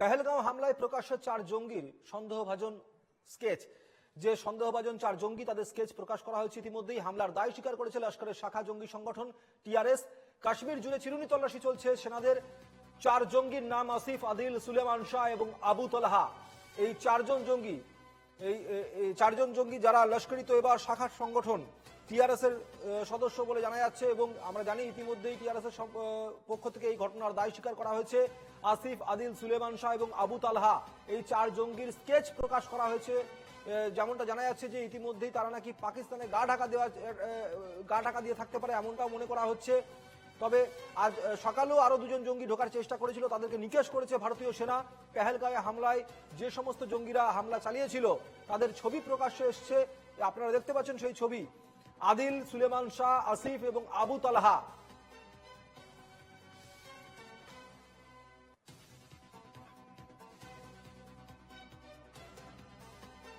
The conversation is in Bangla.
পেহেলগাঁও হামলায় প্রকাশ্য চার জঙ্গির সন্দেহভাজন স্কেচ। যে সন্দেহভাজন চার জঙ্গি তাদের স্কেচ প্রকাশ করা হয়েছে ইতিমধ্যেই, হামলার দায় স্বীকার করেছে লস্করের শাখা জঙ্গি সংগঠন টিআরএস। কাশ্মীর জুড়ে চিরুনি তল্লাশি চলছে, সেনাদের চার জঙ্গির নাম আসিফ, আদিল, সুলেমান শাহ এবং আবু তলহা। এই চারজন জঙ্গি, এই চারজন জঙ্গি যারা লস্করিত এবার শাখার সংগঠন টিআরএস এর সদস্য বলে জানা যাচ্ছে এবং আমরা জানি ইতিমধ্যেই টিআরএস এর পক্ষ থেকে এই ঘটনার দায় স্বীকার করা হয়েছে। আসিফ, আদিল, সুলেমান শাহ এবং আবু তালহা এই চার জঙ্গির স্কেচ প্রকাশ করা হয়েছে। যেমনটা জানা যাচ্ছে যে ইতিমধ্যেই তারা নাকি পাকিস্তানে গা ঢাকা দেওয়া গা ঢাকা দিয়ে থাকতে পারে এমনটাও মনে করা হচ্ছে। তবে আজ সকালেও আরও দুজন জঙ্গি ঢোকার চেষ্টা করেছিল, তাদেরকে নিকেশ করেছে ভারতীয় সেনা। পেহেলগাঁয়ে হামলায় যে সমস্ত জঙ্গিরা হামলা চালিয়েছিল, তাদের ছবি প্রকাশ্যে এসছে। আপনারা দেখতে পাচ্ছেন সেই ছবি। আদিল সুলেমান শাহ আসিফ এবং আবু তালহা